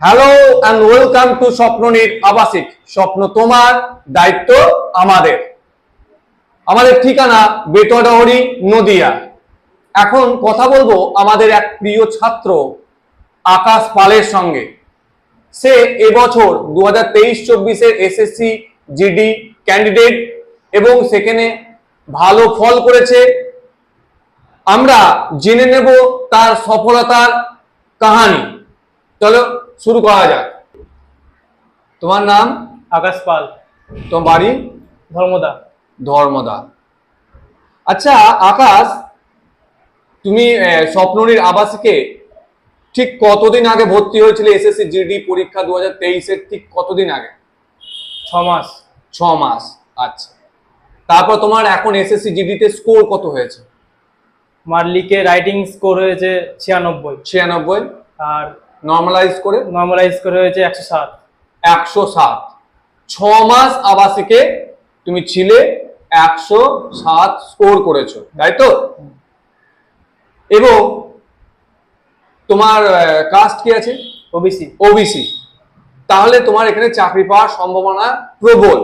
Hello and welcome to Swapnaneer আবাসিক স্বপ্ন তোমার দায়িত্ব আমাদের। আমাদের ঠিকানা বেতডহরি নদিয়া। এখন কথা বলব আমাদের এক প্রিয় ছাত্র, আকাশ পালের সঙ্গে। সে এবছর দু হাজার তেইশ চব্বিশের এসএসসি জিডি ক্যান্ডিডেট এবং সেখানে ভালো ফল করেছে। আমরা জেনে নেব তার সফলতার কাহানি। চলো শুরু করা যাক। তোমার নাম? আকাশ পাল। তোমার বাড়ি? ধর্মদা। ধর্মদা। আচ্ছা আকাশ তুমি আহ, স্বপ্ননীর আবাসিকে ঠিক কতদিন আগে ভর্তি হয়েছিল এসএসসি জিডি পরীক্ষা দু হাজার তেইশের ঠিক কতদিন আগে? ছ মাস। ছ মাস আচ্ছা। তারপর তোমার এখন এসএসসি জিডিতে স্কোর কত হয়েছে? মার্লিকে রাইটিং স্কোর হয়েছে ছিয়ানব্বই। ছিয়ানব্বই। আর নর্মালাইজ করে? নর্মালাইজ করে হয়েছে একশো সাত। একশো সাত। ছ মাস আবাসিকে তুমি ছিলে একশো সাত স্কোর করেছ তাই তো? এবং তোমার কাস্ট কি আছে? ওবিসি ওবিসি তাহলে তোমার এখানে চাকরি পাওয়ার সম্ভাবনা প্রবল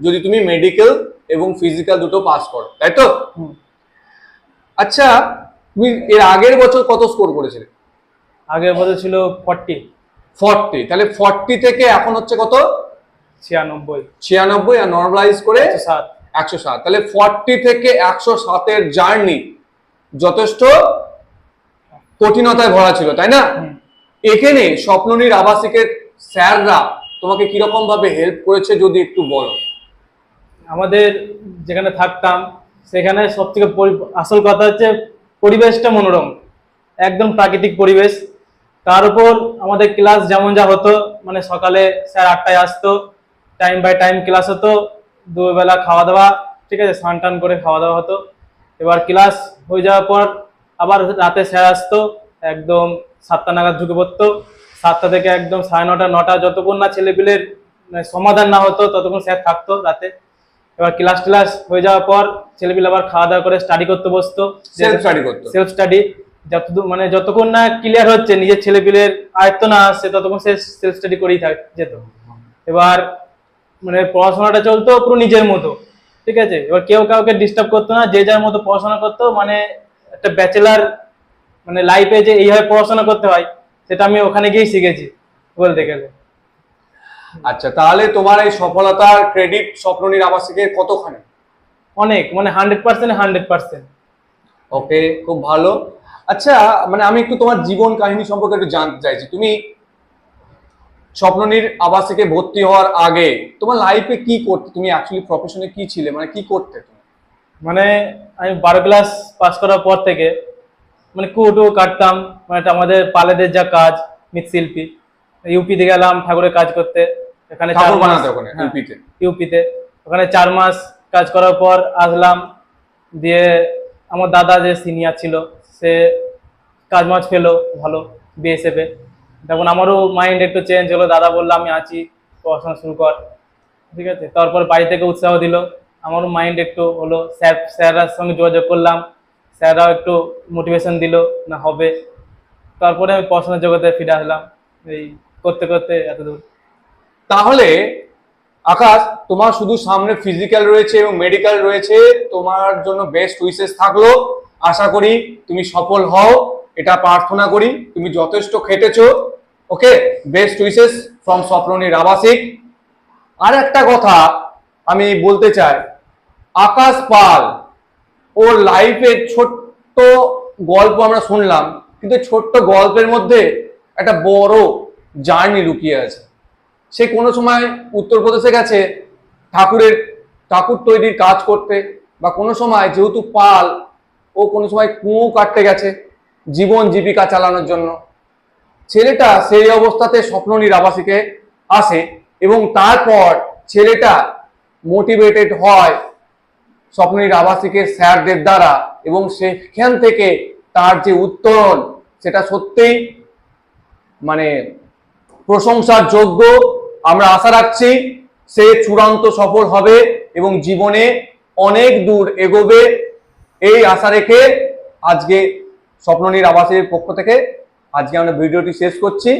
যদি তুমি মেডিকেল এবং ফিজিক্যাল দুটো পাস করো তাই তো? আচ্ছা তুমি এর আগের বছর কত স্কোর করেছিলে? আগের মধ্যে ছিল ফর্টি ফর্টি তাহলে ফর্টি থেকে এখন হচ্ছে কত? ছিয়ানব্বই। ছিয়ানব্বই আর নর্মালাইজ করে সাত। একশো সাত। তাহলে ফর্টি থেকে একশো সাতের জার্নি যথেষ্ট কঠিনতায় ভরা ছিল তাই না? এখানে স্বপ্ননীর আবাসিকের স্যাররা তোমাকে কীরকম ভাবে হেল্প করেছে যদি একটু বলো? আমাদের যেখানে থাকতাম সেখানে সব থেকে আসল কথা হচ্ছে পরিবেশটা মনোরম একদম প্রাকৃতিক পরিবেশ। তার উপর আমাদের ক্লাস যেমন যা হতো মানে সকালে স্যার আটটায় আসতো টাইম বাই টাইম ক্লাস হতো দুবেলা খাওয়া দাওয়া ঠিক আছে স্নান টান করে খাওয়া দাওয়া হতো। এবার ক্লাস হয়ে যাওয়ার পর আবার রাতে স্যার আসতো একদম সাতটা নাগাদ ঢুকে পড়তো। সাতটা থেকে একদম সাড়ে নটা নটা যতক্ষণ না ছেলেপিলের মানে সমাধান না হতো ততক্ষণ স্যার থাকতো রাতে। এবার ক্লাস ক্লাস হয়ে যাওয়ার পর ছেলেপিলে আবার খাওয়া দাওয়া করে স্টাডি করতে বসতো। সেলফ স্টাডি করতো। সেলফ স্টাডি যতদূর মানে যতক্ষণ না ক্লিয়ার হচ্ছে নিজের ছেলেপিলের আয়ত্ত না আসছে ততক্ষণ সে সেলফ স্টাডি করেই থাক যেত। এবার মানে পড়াশোনাটা চলতো পুরো নিজের মতো ঠিক আছে? এবার কেউ কাউকে ডিস্টার্ব করতো না যে যার মতো পড়াশোনা করতো মানে একটা ব্যাচেলার মানে লাইফে যে এইভাবে পড়াশোনা করতে হয় সেটা আমি ওখানে গিয়েই শিখেছি বলতে গেলে। আচ্ছা তাহলে তোমার এই সফলতার ক্রেডিট স্বপ্ননীর আবাসিকের কতখানি? অনেক মানে hundred percent hundred percent okay খুব ভালো। আচ্ছা মানে আমি একটু তোমার জীবন কাহিনী সম্পর্কে একটু জানতে চাইছি। তুমি স্বপ্ননীর আবাসিকে ভর্তি হওয়ার আগে তোমার লাইফে কি করতে তুমি অ্যাকচুয়ালি প্রফেশনে কি ছিলে? মানে কি করতে মানে আমি বারো ক্লাস পাস করার পর থেকে মানে কুটো কাটতাম মানে আমাদের পালেদের যা কাজ মৃৎশিল্পী ইউপিতে গেলাম ঠাকুরের কাজ করতে। এখানে হ্যাঁ, ইউপিতে ইউপিতে ওখানে চার মাস কাজ করার পর আসলাম দিয়ে আমার দাদা যে সিনিয়র ছিল সে কাজ মাছ পেল ভালো বিএসএফে তখন আমারও মাইন্ড একটু চেঞ্জ হলো, দাদা বলল, আমি আছি, পড়াশোনা শুরু কর। ঠিক আছে? তারপর বাড়ি থেকে উৎসাহ দিল। আমারও মাইন্ড একটু হলো, স্যার, স্যাররার সঙ্গে যোগাযোগ করলাম। স্যাররাও একটু মোটিভেশন দিল, না, হবে। তারপরে আমি পড়াশোনার জগতে ফিরে আসলাম, এই করতে করতে এত দূর। তাহলে, আকাশ, তোমার শুধু সামনে ফিজিক্যাল রয়েছে এবং মেডিকেল রয়েছে, তোমার জন্য বেস্ট উইসেস থাকল। আশা করি তুমি সফল হও, এটা প্রার্থনা করি, তুমি যথেষ্ট খেটেছো, okay? Best wishes from Swapnanir আবাসিক আর একটা কথা আমি বলতে চাই, আকাশ পাল, ওর লাইফের ছোট্ট গল্প আমরা শুনলাম, কিন্তু ছোট্ট গল্পের মধ্যে একটা বড় জার্নি লুকিয়ে আছে। সে কোনো সময় উত্তরপ্রদেশে গেছে, ঠাকুরের, ঠাকুর তৈরির কাজ করতে, বা কোনো সময় যেহেতু পাল ও কোনো সময় কুঁয়ো কাটতে গেছে জীবন জীবিকা চালানোর জন্য। ছেলেটা সেই অবস্থাতে স্বপ্ননীর আবাসিকে আসে এবং তারপর ছেলেটা মোটিভেটেড হয় স্বপ্নীর আবাসিকের স্যারদের দ্বারা এবং সেখান থেকে তার যে উত্তরণ সেটা সত্যিই মানে প্রশংসার যোগ্য। আমরা আশা রাখছি সে চূড়ান্ত সফল হবে এবং জীবনে অনেক দূর এগোবে। এই আশা রেখে আজকে স্বপ্ননীর আবাসের পক্ষ থেকে আজকে আমরা ভিডিওটি শেষ করছি।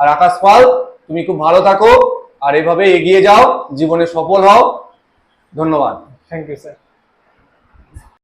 আর আকাশ পাল, তুমি খুব ভালো থাকো। আর এভাবে এগিয়ে যাও, জীবনে সফল হও। ধন্যবাদ। Thank you sir